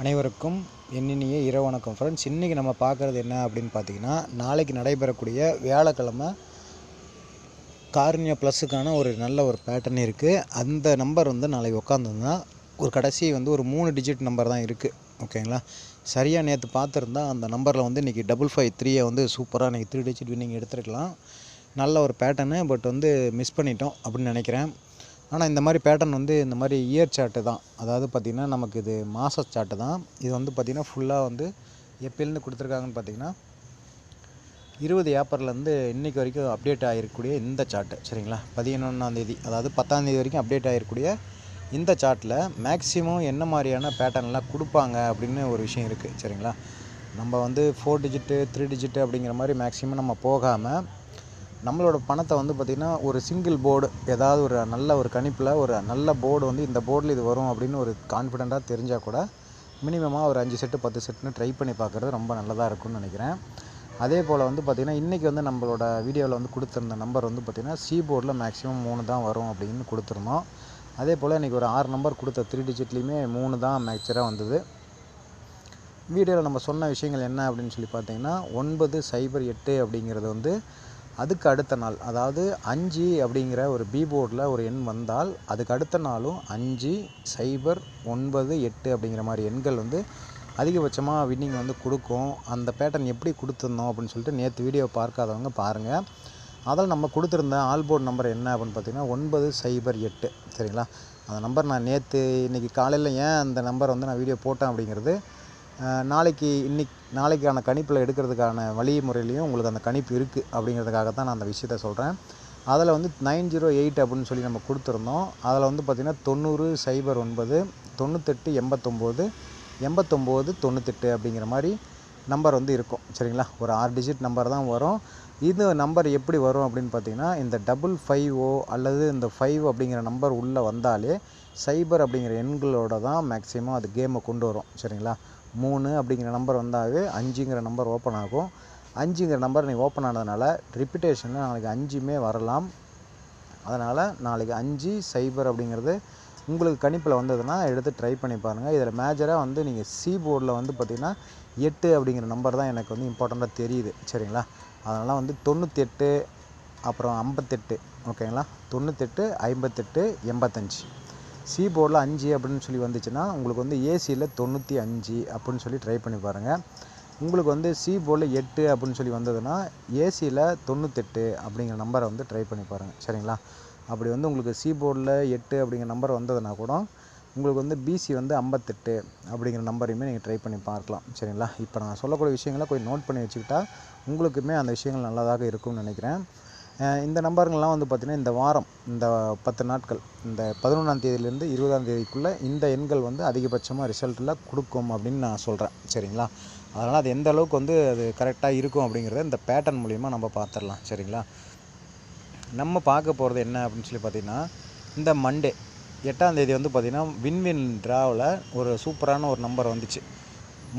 அனைவருக்கும் என்னினிய இரவு வணக்கம். ஃப்ரெண்ட்ஸ் இன்றைக்கி நம்ம பார்க்குறது என்ன அப்படின்னு பார்த்தீங்கன்னா நாளைக்கு நடைபெறக்கூடிய வியாழக்கிழமை கார்னியா ப்ளஸுக்கான ஒரு நல்ல ஒரு பேட்டர்ன் இருக்குது அந்த நம்பர் வந்து நாளைக்கு உட்காந்துருந்தா ஒரு கடைசி வந்து ஒரு மூணு டிஜிட் நம்பர் தான் இருக்குது ஓகேங்களா சரியாக நேற்று பார்த்துருந்தா அந்த நம்பரில் வந்து இன்றைக்கி டபுள் ஃபைவ் த்ரீயை வந்து சூப்பராக இன்றைக்கி த்ரீ டிஜிட் வின்னிங் எடுத்துருக்கலாம். நல்ல ஒரு பேட்டர்னு பட் வந்து மிஸ் பண்ணிட்டோம் அப்படின்னு நினைக்கிறேன். ஆனால் இந்த மாதிரி பேட்டர்ன் வந்து இந்த மாதிரி இயர் சார்ட்டு தான். அதாவது பார்த்திங்கன்னா நமக்கு இது மாத சார்ட்டு தான். இது வந்து பார்த்திங்கன்னா ஃபுல்லாக வந்து எப்போலேருந்து கொடுத்துருக்காங்கன்னு பார்த்தீங்கன்னா இருபது ஏப்ரல்லேருந்து இன்றைக்கி வரைக்கும் அப்டேட் ஆகிருக்கக்கூடிய இந்த சார்ட்டு சரிங்களா? பதினொன்றாந்தேதி அதாவது பத்தாந்தேதி வரைக்கும் அப்டேட் ஆகிருக்கக்கூடிய இந்த சார்ட்டில் மேக்ஸிமம் என்ன மாதிரியான பேட்டர்ன்லாம் கொடுப்பாங்க அப்படின்னு ஒரு விஷயம் இருக்குது சரிங்களா? நம்ம வந்து ஃபோர் டிஜிட்டு த்ரீ டிஜிட்டு அப்படிங்கிற மாதிரி மேக்ஸிமம் நம்ம போகாமல் நம்மளோட பணத்தை வந்து பார்த்திங்கன்னா ஒரு சிங்கிள் போர்டு ஏதாவது ஒரு நல்ல ஒரு கணிப்பில் ஒரு நல்ல போர்டு வந்து இந்த போர்டில் இது வரும் அப்படின்னு ஒரு கான்ஃபிடெண்ட்டாக தெரிஞ்சால் கூட மினிமமாக ஒரு அஞ்சு செட்டு பத்து செட்டுன்னு ட்ரை பண்ணி பார்க்குறது ரொம்ப நல்லதாக இருக்கும்னு நினைக்கிறேன். அதே போல் வந்து பார்த்திங்கன்னா இன்றைக்கி வந்து நம்மளோட வீடியோவில் வந்து கொடுத்துருந்த நம்பர் வந்து பார்த்திங்கன்னா சி போர்டில் மேக்ஸிமம் மூணு தான் வரும் அப்படின்னு கொடுத்துருந்தோம். அதே போல் இன்றைக்கி ஒரு ஆறு நம்பர் கொடுத்த த்ரீ டிஜிட்லேயுமே மூணு தான் மேக்சராக வந்தது. வீடியோவில் நம்ம சொன்ன விஷயங்கள் என்ன அப்படின்னு சொல்லி பார்த்தீங்கன்னா ஒன்பது சைபர் எட்டு அப்படிங்கிறது வந்து அதுக்கு அடுத்த நாள் அதாவது அஞ்சு அப்படிங்கிற ஒரு பி போர்டில் ஒரு எண் வந்தால் அதுக்கு அடுத்த நாளும் அஞ்சு சைபர் ஒன்பது எட்டு அப்படிங்கிற மாதிரி எண்கள் வந்து அதிகபட்சமாக வின்னிங் வந்து கொடுக்கும். அந்த பேட்டர்ன் எப்படி கொடுத்துருந்தோம் அப்படின்னு சொல்லிட்டு நேற்று வீடியோ பார்க்காதவங்க பாருங்கள் அதில் நம்ம கொடுத்துருந்த ஆல்போர்ட் நம்பர் என்ன அப்படின்னு பார்த்தீங்கன்னா ஒன்பது சைபர் எட்டு. சரிங்களா? அந்த நம்பர் நான் நேற்று இன்றைக்கி காலையில் ஏன் அந்த நம்பர் வந்து நான் வீடியோ போட்டேன் அப்படிங்கிறது நாளைக்கு இன்னைக்கு நாளைக்கான கணிப்பில் எடுக்கிறதுக்கான வழிமுறையிலையும் உங்களுக்கு அந்த கணிப்பு இருக்குது அப்படிங்கிறதுக்காக தான் நான் அந்த விஷயத்த சொல்கிறேன் அதில் வந்து நைன் ஜீரோ எயிட் அப்படின்னு சொல்லி நம்ம கொடுத்துருந்தோம். அதில் வந்து பார்த்திங்கன்னா தொண்ணூறு சைபர் ஒன்பது தொண்ணூத்தெட்டு எண்பத்தொம்போது எண்பத்தொம்போது தொண்ணூத்தெட்டு அப்படிங்கிற மாதிரி நம்பர் வந்து இருக்கும். சரிங்களா? ஒரு ஆறு டிஜிட் நம்பர் தான் வரும். இது நம்பர் எப்படி வரும் அப்படின்னு பார்த்தீங்கன்னா இந்த டபுள் ஃபைவ் ஓ அல்லது இந்த ஃபைவ் அப்படிங்கிற நம்பர் உள்ளே வந்தாலே சைபர் அப்படிங்கிற எண்களோட தான் மேக்ஸிமம் அது கேமை கொண்டு வரும். சரிங்களா? மூணு அப்படிங்கிற நம்பர் வந்தாவே அஞ்சுங்கிற நம்பர் ஓப்பன் ஆகும். அஞ்சுங்கிற நம்பர் நீ ஓப்பன் ஆனதுனால ரிப்பிட்டேஷனில் நாளைக்கு அஞ்சுமே வரலாம். அதனால் நாளைக்கு அஞ்சு சைபர் அப்படிங்கிறது உங்களுக்கு கணிப்பில் வந்ததுன்னா எடுத்து ட்ரை பண்ணி பாருங்கள் இதில் மேஜராக வந்து நீங்கள் சி போர்டில் வந்து பார்த்திங்கன்னா எட்டு அப்படிங்கிற நம்பர் தான் எனக்கு வந்து இம்பார்ட்டண்ட்டாக தெரியுது. சரிங்களா? அதனால் வந்து தொண்ணூற்றி அப்புறம் ஐம்பத்தெட்டு. ஓகேங்களா தொண்ணூத்தெட்டு ஐம்பத்தெட்டு எண்பத்தஞ்சு. சி போர்டில் அஞ்சு அப்படின்னு சொல்லி வந்துச்சுன்னா உங்களுக்கு வந்து ஏசியில் தொண்ணூற்றி அஞ்சு அப்படின்னு சொல்லி ட்ரை பண்ணி பாருங்கள் உங்களுக்கு வந்து சி போர்டில் எட்டு அப்படின்னு சொல்லி வந்ததுன்னா ஏசியில் தொண்ணூத்தெட்டு அப்படிங்கிற நம்பரை வந்து ட்ரை பண்ணி பாருங்கள் சரிங்களா? அப்படி வந்து உங்களுக்கு சி போர்டில் எட்டு அப்படிங்கிற நம்பர் வந்ததுன்னா கூட உங்களுக்கு வந்து பிசி வந்து ஐம்பத்தெட்டு அப்படிங்கிற நம்பரையுமே நீங்கள் ட்ரை பண்ணி பார்க்கலாம். சரிங்களா? இப்போ நான் சொல்லக்கூடிய விஷயங்களை கொஞ்சம் நோட் பண்ணி வச்சுக்கிட்டா உங்களுக்குமே அந்த விஷயங்கள் நல்லதாக இருக்கும்னு நினைக்கிறேன். இந்த நம்பருங்கள்லாம் வந்து பார்த்திங்கன்னா இந்த வாரம் இந்த பத்து நாட்கள் இந்த பதினொன்றாம் தேதியிலேருந்து இருபதாம் தேதிக்குள்ளே இந்த எண்கள் வந்து அதிகபட்சமாக ரிசல்ட்டில் கொடுக்கும் அப்படின்னு நான் சொல்கிறேன் சரிங்களா? அதனால் அது எந்த அளவுக்கு வந்து அது கரெக்டாக இருக்கும் அப்படிங்கிறத இந்த பேட்டர்ன் மூலிமா நம்ம பார்த்துடலாம். சரிங்களா? நம்ம பார்க்க போகிறது என்ன அப்படின்னு சொல்லி பார்த்திங்கன்னா இந்த மண்டே எட்டாம் தேதி வந்து பார்த்திங்கன்னா வின்வின் ட்ராவில் ஒரு சூப்பரான ஒரு நம்பர் வந்துச்சு.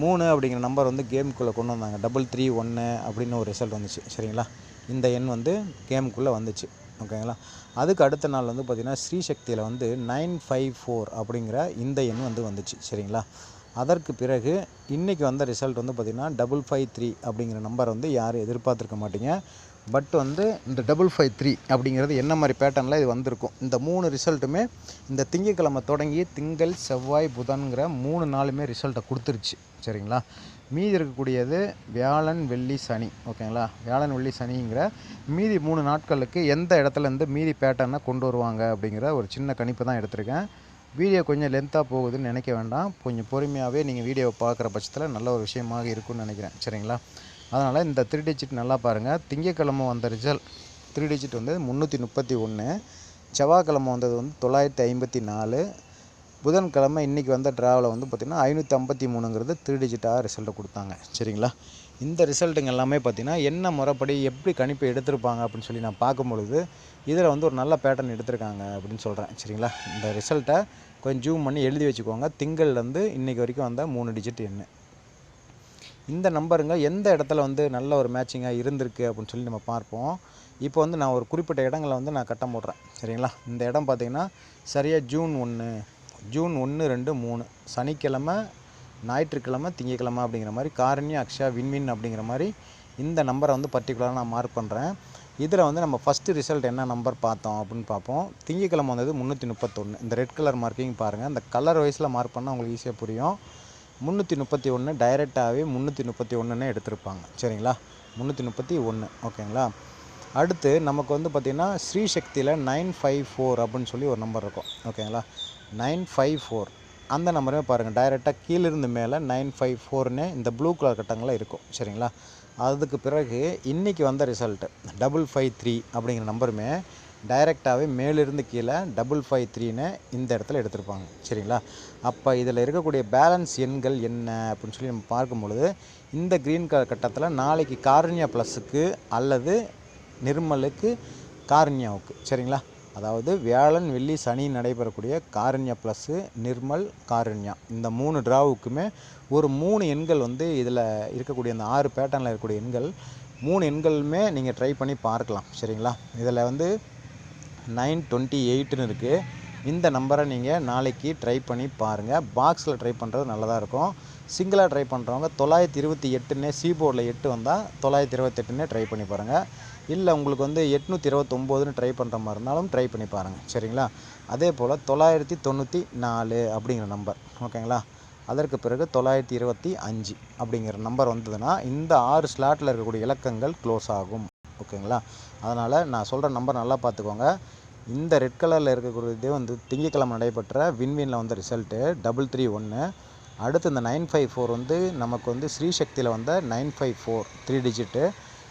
மூணு அப்படிங்கிற நம்பர் வந்து கேமுக்குள்ளே கொண்டு வந்தாங்க. டபுள் த்ரீ ஒன்று அப்படின்னு ஒரு ரிசல்ட் வந்துச்சு. சரிங்களா? இந்த எண் வந்து கேமுக்குள்ளே வந்துச்சு ஓகேங்களா? அதுக்கு அடுத்த நாள் வந்து பார்த்திங்கன்னா ஸ்ரீசக்தியில் வந்து நைன் ஃபைவ் ஃபோர் அப்படிங்கிற இந்த எண் வந்து வந்துச்சு சரிங்களா? அதற்கு பிறகு இன்றைக்கி வந்த ரிசல்ட் வந்து பார்த்திங்கன்னா டபுள் ஃபைவ் த்ரீ அப்படிங்கிற நம்பர் வந்து யாரும் எதிர்பார்த்துருக்க மாட்டீங்க. பட் வந்து இந்த டபுள் ஃபைவ் த்ரீ அப்படிங்கிறது என்ன மாதிரி பேட்டர்னில் இது வந்திருக்கும்? இந்த மூணு ரிசல்ட்டுமே இந்த திங்கக்கிழமை தொடங்கி திங்கள் செவ்வாய் புதன்கிற மூணு நாளுமே ரிசல்ட்டை கொடுத்துருச்சு சரிங்களா? மீதி இருக்கக்கூடியது வியாழன் வெள்ளி சனி. ஓகேங்களா? வியாழன் வெள்ளி சனிங்கிற மீதி மூணு நாட்களுக்கு எந்த இடத்துலேருந்து மீதி பேட்டர்னை கொண்டு வருவாங்க அப்படிங்கிற ஒரு சின்ன கணிப்பு தான் எடுத்திருக்கேன். வீடியோ கொஞ்சம் லென்த்தாக போகுதுன்னு நினைக்க வேண்டாம். கொஞ்சம் பொறுமையாகவே நீங்கள் வீடியோவை பார்க்குற பட்சத்தில் நல்ல ஒரு விஷயமாக இருக்கும்னு நினைக்கிறேன். சரிங்களா? அதனால் இந்த த்ரீ டிஜிட் நல்லா பாருங்கள் திங்கக்கிழமை வந்த ரிசல்ட் த்ரீ டிஜிட் வந்து முந்நூற்றி முப்பத்தி ஒன்று செவ்வாய்க்கிழமை வந்தது வந்து தொள்ளாயிரத்தி ஐம்பத்தி நாலு. புதன்கிழமை இன்றைக்கி வந்த ட்ராவில் வந்து பார்த்திங்கன்னா ஐநூற்றி ஐம்பத்தி மூணுங்கிறது த்ரீ டிஜிட்டாக ரிசல்ட்டை கொடுத்தாங்க. சரிங்களா? இந்த ரிசல்ட்டுங்க எல்லாமே பார்த்திங்கன்னா என்ன முறைப்படி எப்படி கணிப்பு எடுத்திருப்பாங்க அப்படின்னு சொல்லி நான் பார்க்கும்பொழுது இதில் வந்து ஒரு நல்ல பேட்டர்ன் எடுத்திருக்காங்க அப்படின்னு சொல்கிறேன் சரிங்களா? இந்த ரிசல்ட்டை கொஞ்சம் ஜூம் பண்ணி எழுதி வச்சுக்கோங்க. திங்கள்லேருந்து இன்றைக்கி வரைக்கும் வந்த மூணு டிஜிட் எண்ணு. இந்த நம்பருங்க எந்த இடத்துல வந்து நல்ல ஒரு மேட்சிங்காக இருந்திருக்கு அப்படின்னு சொல்லி நம்ம பார்ப்போம். இப்போ வந்து நான் ஒரு குறிப்பிட்ட இடங்களை வந்து நான் கட்டம் போடுறேன். சரிங்களா? இந்த இடம் பார்த்திங்கன்னா சரியாக ஜூன் ஒன்று ஜூன் ஒன்று ரெண்டு மூணு. சனிக்கிழமை ஞாயிற்றுக்கிழமை திங்கக்கிழமை அப்படிங்கிற மாதிரி காரண்யா அக்ஷயா வின்வின் அப்படிங்கிற மாதிரி இந்த நம்பரை வந்து பர்டிகுலராக நான் மார்க் பண்ணுறேன் இதில் வந்து நம்ம ஃபஸ்ட்டு ரிசல்ட் என்ன நம்பர் பார்த்தோம் அப்படின்னு பார்ப்போம். திங்கக்கிழமை வந்தது முந்நூற்றி முப்பத்தொன்று இந்த ரெட் கலர் மார்க்கிங் பாருங்கள் இந்த கலர் வைஸில் மார்க் பண்ணால் உங்களுக்கு ஈஸியாக புரியும். முந்நூற்றி முப்பத்தி ஒன்று டைரெக்டாகவே முந்நூற்றி முப்பத்தி ஒன்றுன்னு எடுத்திருப்பாங்க. சரிங்களா? முந்நூற்றி முப்பத்தி ஒன்று ஓகேங்களா? அடுத்து நமக்கு வந்து பார்த்திங்கன்னா ஸ்ரீசக்தியில் நைன் ஃபைவ் ஃபோர் அப்படின்னு சொல்லி ஒரு நம்பர் இருக்கும். ஓகேங்களா? Nine five four. அந்த நம்பருமே பாருங்கள் டைரெக்டாக கீழிருந்து மேலே நைன் ஃபைவ் ஃபோர்னு இந்த ப்ளூ கலர் கட்டங்களில் இருக்கும். சரிங்களா? அதுக்கு பிறகு இன்றைக்கி வந்த ரிசல்ட்டு டபுள் ஃபைவ் த்ரீ அப்படிங்கிற நம்பருமே டைரெக்டாகவே மேலிருந்து கீழே டபுள் ஃபைவ் த்ரீன்னு இந்த இடத்துல எடுத்திருப்பாங்க. சரிங்களா? அப்போ இதில் இருக்கக்கூடிய பேலன்ஸ் எண்கள் என்ன அப்படின்னு சொல்லி நம்ம பார்க்கும் பொழுது இந்த க்ரீன் கலர் கட்டத்தில் நாளைக்கு கார்னியா ப்ளஸுக்கு அல்லது நிர்மலுக்கு கார்னியாவுக்கு. சரிங்களா? அதாவது வியாழன் வெள்ளி சனி நடைபெறக்கூடிய காரண்யா ப்ளஸ்ஸு நிர்மல் காரண்யா. இந்த மூணு ட்ராவுக்குமே ஒரு மூணு எண்கள் வந்து இதில் இருக்கக்கூடிய அந்த ஆறு பேட்டர்னில் இருக்கக்கூடிய எண்கள் மூணு எண்களுமே நீங்கள் ட்ரை பண்ணி பார்க்கலாம். சரிங்களா? இதில் வந்து நைன் டுவெண்ட்டி எயிட்டுன்னு இருக்குது இந்த நம்பரை நீங்கள் நாளைக்கு ட்ரை பண்ணி பாருங்கள் பாக்ஸில் ட்ரை பண்ணுறது நல்லதாக இருக்கும். சிங்கிளாக ட்ரை பண்ணுறவங்க தொள்ளாயிரத்தி இருபத்தி எட்டுன்னே சி போர்டில் எட்டு வந்தால் தொள்ளாயிரத்தி இருபத்தெட்டுன்னே ட்ரை பண்ணி பாருங்கள் இல்லை உங்களுக்கு வந்து எட்நூற்றி இருபத்தொம்போதுன்னு ட்ரை பண்ணுற மாதிரி இருந்தாலும் ட்ரை பண்ணி பாருங்கள் சரிங்களா? அதே போல் தொள்ளாயிரத்தி தொண்ணூற்றி நாலு அப்படிங்கிற நம்பர் ஓகேங்களா அதற்கு பிறகு தொள்ளாயிரத்தி இருபத்தி அஞ்சு அப்படிங்கிற நம்பர் வந்ததுன்னா இந்த ஆறு ஸ்லாட்டில் இருக்கக்கூடிய இலக்கங்கள் க்ளோஸ் ஆகும். ஓகேங்களா அதனால் நான் சொல்கிற நம்பர் நல்லா பார்த்துக்கோங்க. இந்த ரெட் கலரில் இருக்கக்கூடியதே வந்து திங்கக்கிழமை நடைபெற்ற விண்வீனில் வந்த ரிசல்ட்டு டபுள் த்ரீ ஒன்று அடுத்து இந்த நைன் ஃபைவ் ஃபோர் வந்து நமக்கு வந்து ஸ்ரீசக்தியில் வந்த nine five four three digit.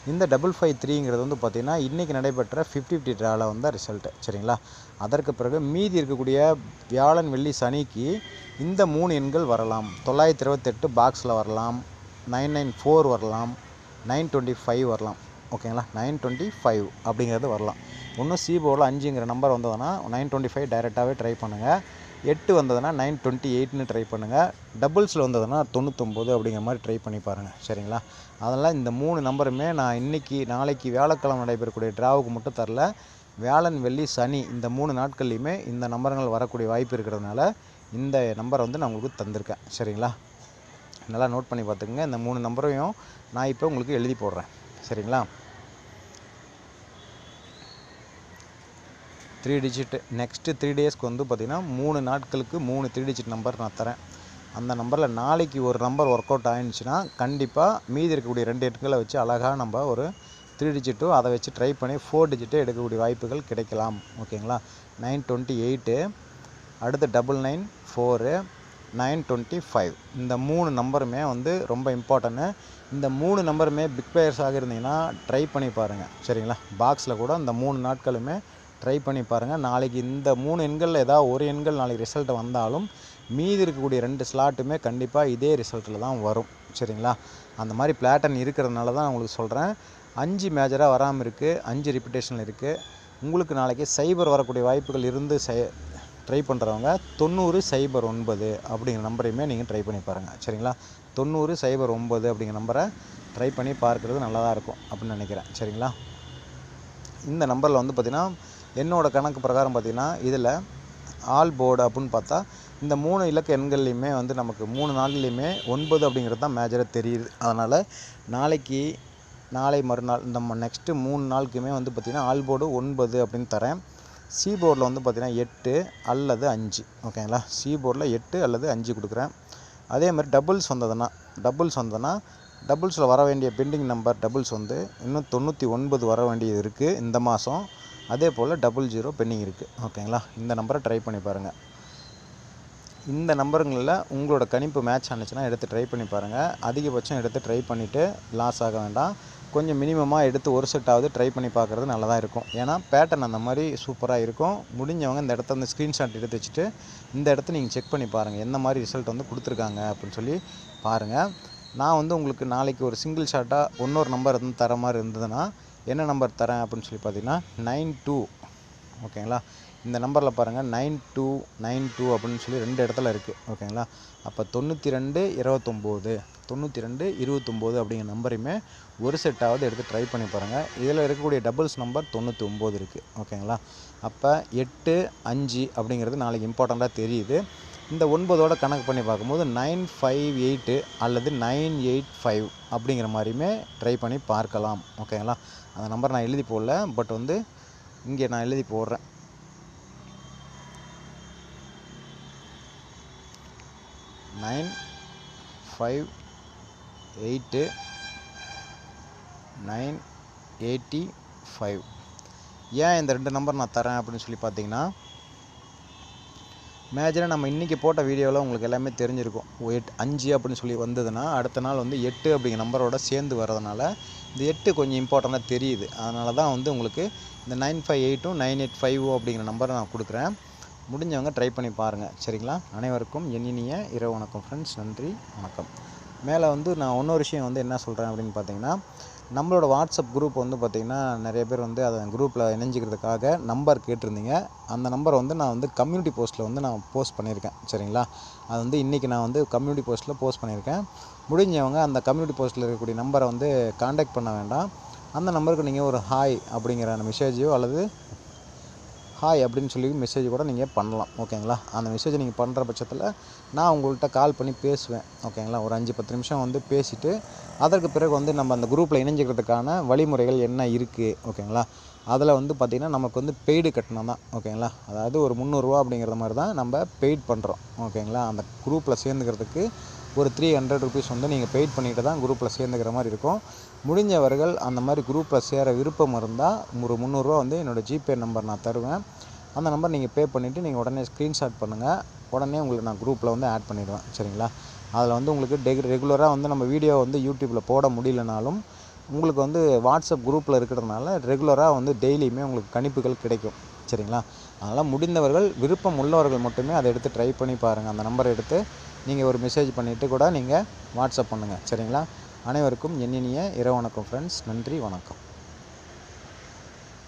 இந்த டபுள் ஃபைவ் த்ரீங்கிறது வந்து பார்த்திங்கன்னா இன்றைக்கி நடைபெற்ற ஃபிஃப்டி ஃபிஃப்டி ட்ராவில் வந்த ரிசல்ட்டு சரிங்களா? அதற்கு பிறகு மீதி இருக்கக்கூடிய வியாழன் வெள்ளி சனிக்கு இந்த மூணு எண்கள் வரலாம். தொள்ளாயிரத்தி இருபத்தெட்டு பாக்ஸில் வரலாம். நைன் நைன் ஃபோர் வரலாம். நைன் டுவெண்ட்டி ஃபைவ் வரலாம். ஓகேங்களா? நைன் டுவெண்ட்டி ஃபைவ் அப்படிங்கிறது வரலாம். இன்னும் சி போர்டில் அஞ்சுங்கிற நம்பர் வந்ததுன்னா நைன் டுவெண்ட்டி ஃபைவ் டைரெக்டாகவே ட்ரை பண்ணுங்கள் எட்டு வந்ததுன்னா நைன் டுவெண்ட்டி எயிட்னு ட்ரை பண்ணுங்கள் டபுள்ஸில் வந்ததுன்னா தொண்ணூத்தொம்பது அப்படிங்கிற மாதிரி ட்ரை பண்ணி பாருங்கள் சரிங்களா? அதெல்லாம் இந்த மூணு நம்பருமே நான் இன்றைக்கி நாளைக்கு வியாழக்கிழமை நடைபெறக்கூடிய ட்ராவுக்கு மட்டும் தரல. வியாழன் வெள்ளி சனி இந்த மூணு நாட்கள்லையுமே இந்த நம்பரங்கள் வரக்கூடிய வாய்ப்பு இருக்கிறதுனால இந்த நம்பரை வந்து நான் உங்களுக்கு தந்திருக்கேன். சரிங்களா? நல்லா நோட் பண்ணி பார்த்துக்கங்க. இந்த மூணு நம்பரையும் நான் இப்போ உங்களுக்கு எழுதி போடுறேன். சரிங்களா? த்ரீ டிஜிட்டு நெக்ஸ்ட்டு த்ரீ டேஸ்க்கு வந்து பார்த்திங்கன்னா மூணு நாட்களுக்கு மூணு த்ரீ டிஜிட் நம்பர் நான் தரேன். அந்த நம்பரில் நாளைக்கு ஒரு நம்பர் ஒர்க் அவுட் ஆயிடுச்சுன்னா கண்டிப்பாக மீதி இருக்கக்கூடிய ரெண்டு எட்டுகளை வச்சு அழகாக நம்ம ஒரு த்ரீ டிஜிட்டும் அதை வச்சு ட்ரை பண்ணி ஃபோர் டிஜிட்டு எடுக்கக்கூடிய வாய்ப்புகள் கிடைக்கலாம். ஓகேங்களா? நைன் டுவெண்ட்டி எயிட்டு அடுத்து double nine four nine twenty five இந்த மூணு நம்பருமே வந்து ரொம்ப இம்பார்ட்டன்னு இந்த மூணு நம்பருமே பிக் பிளேயர்ஸாக இருந்தீங்கன்னா ட்ரை பண்ணி பாருங்கள் சரிங்களா? பாக்ஸில் கூட இந்த மூணு நாட்களுமே ட்ரை பண்ணி பாருங்கள் நாளைக்கு இந்த மூணு எண்களில் ஏதாவது ஒரு எண்கள் நாளைக்கு ரிசல்ட் வந்தாலும் மீதி இருக்கக்கூடிய ரெண்டு ஸ்லாட்டுமே கண்டிப்பாக இதே ரிசல்ட்டில் தான் வரும். சரிங்களா? அந்த மாதிரி பிளாட்டன் இருக்கிறதுனால தான் நான் உங்களுக்கு சொல்கிறேன் அஞ்சு மேஜராக வராமல் இருக்குது அஞ்சு ரிப்பிட்டேஷனில் இருக்குது உங்களுக்கு நாளைக்கு சைபர் வரக்கூடிய வாய்ப்புகள் இருந்து செ ட்ரை பண்ணுறவங்க தொண்ணூறு சைபர் ஒன்பது அப்படிங்கிற நம்பரையுமே நீங்கள் ட்ரை பண்ணி பாருங்கள் சரிங்களா? தொண்ணூறு சைபர் ஒன்பது அப்படிங்கிற நம்பரை ட்ரை பண்ணி பார்க்குறது நல்லதாக இருக்கும் அப்படின்னு நினைக்கிறேன். சரிங்களா? இந்த நம்பரில் வந்து பார்த்திங்கன்னா என்னோடய கணக்கு பிரகாரம் பார்த்திங்கன்னா இதில் ஆல் போர்டு அப்படின்னு பார்த்தா இந்த மூணு இலக்க எண்கள்லையுமே வந்து நமக்கு மூணு நாள்லையுமே ஒன்பது அப்படிங்கிறது தான் மேஜராக தெரியுது. அதனால் நாளைக்கு நாளை மறுநாள் இந்த நெக்ஸ்ட்டு மூணு நாளுக்குமே வந்து பார்த்திங்கன்னா ஆல் போர்டு ஒன்பது அப்படின்னு தரேன். சி போர்டில் வந்து பார்த்திங்கன்னா எட்டு அல்லது அஞ்சு. ஓகேங்களா சி போர்டில் எட்டு அல்லது அஞ்சு கொடுக்குறேன். அதே மாதிரி டபுள்ஸ் வந்ததுன்னா டபுள்ஸ் வந்ததுன்னா டபுள்ஸில் வர வேண்டிய பெண்டிங் நம்பர் டபுள்ஸ் வந்து இன்னும் தொண்ணூற்றி ஒன்பது வர வேண்டியது இருக்குது இந்த மாதம் அதே போல் டபுள் ஜீரோ பெண்டிங் இருக்குது ஓகேங்களா? இந்த நம்பரை ட்ரை பண்ணி பாருங்கள் இந்த நம்பருங்களில் உங்களோட கணிப்பு மேட்ச் ஆனிச்சுன்னா எடுத்து ட்ரை பண்ணி பாருங்கள் அதிகபட்சம் எடுத்து ட்ரை பண்ணிவிட்டு லாஸ் ஆக வேண்டாம். கொஞ்சம் மினிமமாக எடுத்து ஒரு செட்டாவது ட்ரை பண்ணி பார்க்குறது நல்லதாக இருக்கும். ஏன்னா பேட்டர்ன் அந்த மாதிரி சூப்பராக இருக்கும். முடிஞ்சவங்க இந்த இடத்த வந்து ஸ்க்ரீன்ஷாட் எடுத்து வச்சுட்டு இந்த இடத்த நீங்கள் செக் பண்ணி பாருங்கள் எந்த மாதிரி ரிசல்ட் வந்து கொடுத்துருக்காங்க அப்படின்னு சொல்லி பாருங்கள் நான் வந்து உங்களுக்கு நாளைக்கு ஒரு சிங்கிள் ஷாட்டாக இன்னொரு நம்பர் வந்து தர மாதிரி இருந்ததுன்னா என்ன நம்பர் தரேன் அப்படின்னு சொல்லி பார்த்தீங்கன்னா நைன் டூ. ஓகேங்களா? இந்த நம்பரில் பாருங்கள் நைன் டூ நைன் டூ அப்படின்னு சொல்லி ரெண்டு இடத்துல இருக்குது ஓகேங்களா? அப்போ தொண்ணூற்றி ரெண்டு இருபத்தொம்போது தொண்ணூற்றி ரெண்டு இருபத்தொம்போது அப்படிங்கிற நம்பரையுமே ஒரு செட்டாவது எடுத்து ட்ரை பண்ணி பாருங்கள் இதில் இருக்கக்கூடிய டபுள்ஸ் நம்பர் தொண்ணூற்றி ஒம்பது இருக்குது ஓகேங்களா? அப்போ எட்டு அஞ்சு அப்படிங்கிறது நாளைக்கு இம்பார்ட்டண்ட்டாக தெரியுது. இந்த ஒன்பதோட கணக்கு பண்ணி பார்க்கும்போது நைன் ஃபைவ் எயிட்டு அல்லது நைன் எயிட் ஃபைவ் அப்படிங்கிற மாதிரியுமே ட்ரை பண்ணி பார்க்கலாம். ஓகேங்களா? அந்த நம்பர் நான் எழுதி போடல பட் வந்து இங்கே நான் எழுதி போடுறேன். Nine five eight nine eighty five. ஏன் இந்த ரெண்டு நம்பர் நான் தரேன் அப்படின்னு சொல்லி பார்த்தீங்கன்னா மேஜராக நம்ம இன்றைக்கி போட்ட வீடியோவில் உங்களுக்கு எல்லாமே தெரிஞ்சிருக்கும். எட் அஞ்சு அப்படின்னு சொல்லி வந்ததுன்னா அடுத்த நாள் வந்து எட்டு அப்படிங்கிற நம்பரோட சேர்ந்து வரதுனால இந்த எட்டு கொஞ்சம் இம்பார்ட்டண்ட்டாக தெரியுது. அதனால தான் வந்து உங்களுக்கு இந்த நைன் ஃபைவ் எயிட்டும் நைன் எயிட் ஃபைவ் அப்படிங்கிற நம்பரை நான் கொடுக்குறேன். முடிஞ்சவங்க ட்ரை பண்ணி பாருங்கள் சரிங்களா? அனைவருக்கும் என் இனிய இரவு வணக்கம் ஃப்ரெண்ட்ஸ் நன்றி வணக்கம். மேலே வந்து நான் இன்னொரு விஷயம் வந்து என்ன சொல்கிறேன் அப்படின்னு பார்த்தீங்கன்னா நம்மளோட வாட்ஸ்அப் குரூப் வந்து பார்த்திங்கன்னா நிறைய பேர் வந்து அதை குரூப்பில் இணைஞ்சிக்கிறதுக்காக நம்பர் கேட்டிருந்தீங்க. அந்த நம்பரை வந்து நான் வந்து கம்யூனிட்டி போஸ்ட்டில் வந்து நான் போஸ்ட் பண்ணியிருக்கேன். சரிங்களா? அது வந்து இன்றைக்கி நான் வந்து கம்யூனிட்டி போஸ்ட்டில் போஸ்ட் பண்ணியிருக்கேன். முடிஞ்சவங்க அந்த கம்யூனிட்டி போஸ்ட்டில் இருக்கக்கூடிய நம்பரை வந்து காண்டாக்ட் பண்ண வேண்டாம். அந்த நம்பருக்கு நீங்கள் ஒரு ஹாய் அப்படிங்கிற மெசேஜையோ அல்லது ஹாய் அப்படின்னு சொல்லி மெசேஜ் கூட நீங்கள் பண்ணலாம் ஓகேங்களா அந்த மெசேஜ் நீங்கள் பண்ணுற பட்சத்தில் நான் உங்கள்கிட்ட கால் பண்ணி பேசுவேன் ஓகேங்களா ஒரு அஞ்சு பத்து நிமிஷம் வந்து பேசிவிட்டு அதற்கு பிறகு வந்து நம்ம அந்த குரூப்பில் இணைஞ்சிக்கிறதுக்கான வழிமுறைகள் என்ன இருக்குது ஓகேங்களா அதில் வந்து பார்த்திங்கன்னா நமக்கு வந்து பெய்டு கட்டணம் தான் ஓகேங்களா அதாவது ஒரு முந்நூறுரூவா அப்படிங்கிற மாதிரி தான் நம்ம பெய்ட் பண்ணுறோம் ஓகேங்களா அந்த குரூப்பில் சேர்ந்துக்கிறதுக்கு ஒரு த்ரீ ஹண்ட்ரட் ருபீஸ் வந்து நீங்கள் பெய்ட் பண்ணிட்டு தான் குரூப்பில் சேர்ந்துக்கிற மாதிரி இருக்கும். முடிஞ்சவர்கள் அந்த மாதிரி குரூப்பில் சேர விருப்பம் இருந்தால் ஒரு முந்நூறுரூவா வந்து என்னோடய ஜிபே நம்பர் நான் தருவேன். அந்த நம்பர் நீங்கள் பே பண்ணிவிட்டு நீங்கள் உடனே ஸ்க்ரீன்ஷாட் பண்ணுங்கள் உடனே உங்களுக்கு நான் குரூப்பில் வந்து ஆட் பண்ணிடுவேன். சரிங்களா? அதில் வந்து உங்களுக்கு டெக் ரெகுலராக வந்து நம்ம வீடியோ வந்து யூடியூப்பில் போட முடியலனாலும் உங்களுக்கு வந்து வாட்ஸ்அப் குரூப்பில் இருக்கிறதுனால ரெகுலராக வந்து டெய்லியுமே உங்களுக்கு கணிப்புகள் கிடைக்கும். சரிங்களா? அதனால் முடிந்தவர்கள் விருப்பம் உள்ளவர்கள் மட்டுமே அதை எடுத்து ட்ரை பண்ணி பாருங்கள் அந்த நம்பரை எடுத்து நீங்கள் ஒரு மெசேஜ் பண்ணிவிட்டு கூட நீங்கள் வாட்ஸ்அப் பண்ணுங்கள் சரிங்களா? அனைவருக்கும் எண்ணினிய இரவு வணக்கம் ஃப்ரெண்ட்ஸ் நன்றி வணக்கம்.